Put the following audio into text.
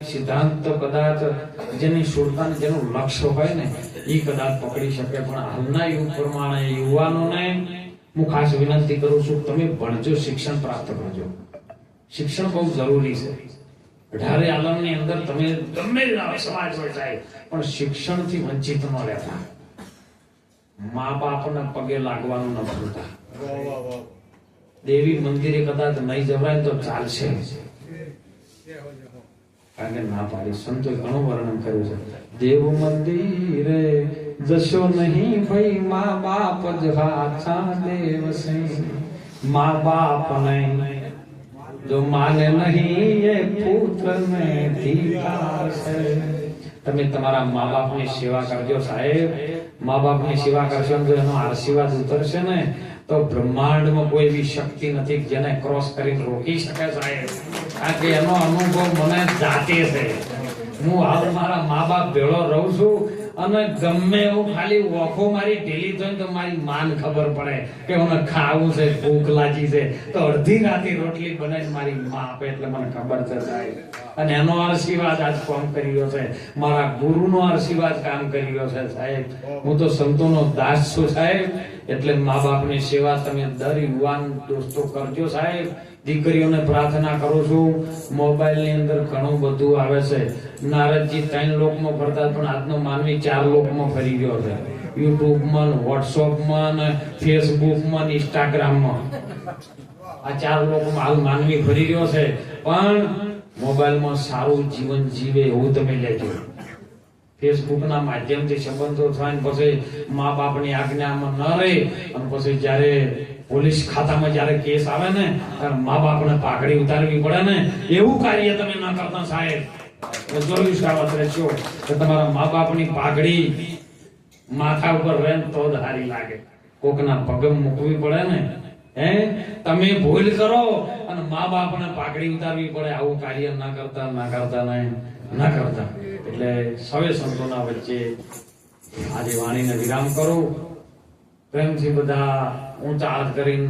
સિદ્ધાંત કદાચ જેની સુરતાને જેનું લક્ષ્ય હોય ને એ કદાચ પકડી શકે. પણ હાલના યુગ પ્રમાણે યુવાનોને હું ખાસ વિનંતી કરું છું, તમે ભણજો, શિક્ષણ પ્રાપ્ત કરજો. શિક્ષણ બહુ જરૂરી છે. અઢારે આલમની અંદર તમે ગમે સમાજ હોય પણ શિક્ષણથી વંચિત ન રહેતા. મા બાપના પગે લાગવાનું ન ભૂલતા. દેવી મંદિરે કદાચ નહીં જવાય તો ચાલશે. કારણ કે સંતોએ ઘણું વર્ણન કર્યું છે. દેવ મંદિરે જશો નહીં ભાઈ મા બાપ જ હાથા દેવ સિંહ. મા બાપ નહીં. જો માને નહીં એ પુત્ર ને ધિકાર છે. તમે તમારા મા બાપની સેવા કરજો સાહેબ. મા બાપની સેવા કરશો તો એનો આશીર્વાદ ઉતરશે ને. તો બ્રહ્માંડમાં કોઈ એવી શક્તિ નથી જેને ક્રોસ કરીને રોકી શકે સાહેબ. કારણ કે એનો અનુભવ મને જાતે છે. હું હાલ મારા મા બાપ ભેળો રહું છું. અને ગમે એવું ખાલી ઓખો મારી ઢીલી થાય તો મારી માન ખબર પડે કે મને ખાવું છે, ભૂખ લાગી છે. તો અડધી રાતે રોટલી બને મારી મા આપે એટલે મને ખબર છે સાહેબ. અને એનો આશીર્વાદ આજ કામ કરી છે? મારા ગુરુનો આશીર્વાદ કામ કરી છે સાહેબ. હું તો સંતોનો દાસ છું સાહેબ. એટલે મા બાપની સેવા તમે દર યુવાન દોસ્તો કરજો સાહેબ. દીકરીઓને પ્રાર્થના કરું છું. મોબાઈલની અંદર ઘણું બધું આવે છે. નારદજી ત્રણ લોકમાં ફરતા, પણ આજનો માનવી ચાર લોકમાં ફરી ગયો છે. યુટ્યુબમાં, વોટ્સઅપમાં ને ફેસબુકમાં ને ઇન્સ્ટાગ્રામમાં. આ ચાર લોકમાં હાલ માનવી ફરી રહ્યો છે. પણ મોબાઈલમાં સારું જીવન જીવે એવું તમે લેજો. ફેસબુકના માધ્યમથી સંબંધો થાય ને પછી મા બાપની આજ્ઞામાં ન રહે અને પછી જ્યારે પોલીસ ખાતામાં જ્યારે કેસ આવે ને મા બાપને પાઘડી ઉતારવી પડે ને, એવું કાર્ય તમે ન કરતા સાહેબ. તમારા મા બાપની પાઘડી માથા ઉપર રહે તો જ હારી લાગે. કોકના પગ મૂકવી પડે ને, હે? તમે ભૂલ કરો અને મા બાપને પાઘડી ઉતારવી પડે. આવું કાર્ય ના કરતા ના કરતા નહીં ના કરતા. એટલે સવે સંતોના વચ્ચે આજે વાણીને વિરામ કરો. પ્રેમથી બધા ઊંચા હાથ કરીને